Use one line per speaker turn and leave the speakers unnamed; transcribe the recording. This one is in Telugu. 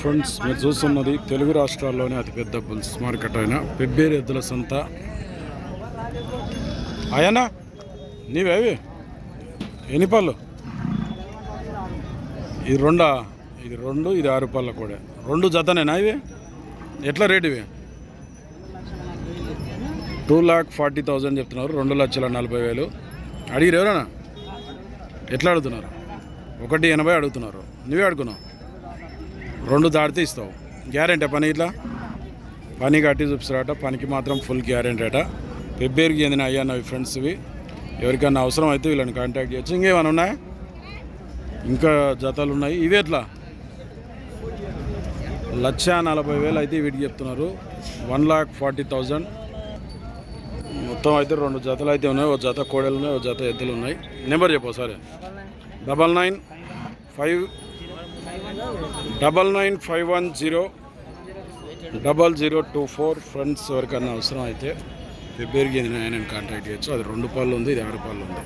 ఫ్రెండ్స్ మీరు చూస్తున్నది తెలుగు రాష్ట్రాల్లోనే అతిపెద్ద బుల్స్ మార్కెట్ అయిన. పెబ్బేరు ఎద్దుల సంత. అయనా నీవేవి? ఎన్ని పళ్ళు? ఇది రెండా? ఇది రెండు ఇది ఆరు పళ్ళ కూడా. రెండు జతనేనా ఇవి? ఎట్లా రేటు ఇవి? టూ ల్యాక్ ఫార్టీ థౌజండ్ చెప్తున్నారు రెండు లక్షల నలభై వేలు. అడిగిరు ఎవరైనా ఎట్లా అడుగుతున్నారు? ఒకటి ఎనభై అడుగుతున్నారు. నువ్వే అడుగున్నావు రెండు దాటితే ఇస్తావు గ్యారెంటీ పని ఇట్లా? పని కట్టి చూపిస్తారట. పనికి మాత్రం ఫుల్ గ్యారెంటీ అట. పెబ్బేరికి చెందిన అయ్యా నా ఫ్రెండ్స్వి ఎవరికైనా అవసరం అయితే వీళ్ళని కాంటాక్ట్ చేయొచ్చు. ఇంకేమైనా ఉన్నాయా? ఇంకా జతలు ఉన్నాయి. ఇవి ఎట్లా? లక్ష నలభై వేలు అయితే వీటికి చెప్తున్నారు. One lakh forty thousand. మొత్తం అయితే రెండు జతలు అయితే ఉన్నాయి. ఒక జత కోడలు ఉన్నాయి ఒక జత ఎద్దులు ఉన్నాయి. నెంబర్ చెప్పు సరే double nine five double nine five one zero double zero two four friends ఎవరికైనా అవసరం అయితే ఫిబ్రవరికి నేను కాంటాక్ట్ చేయొచ్చు. అది రెండు పాలు ఉంది ఇది ఆరు పాలు ఉంది.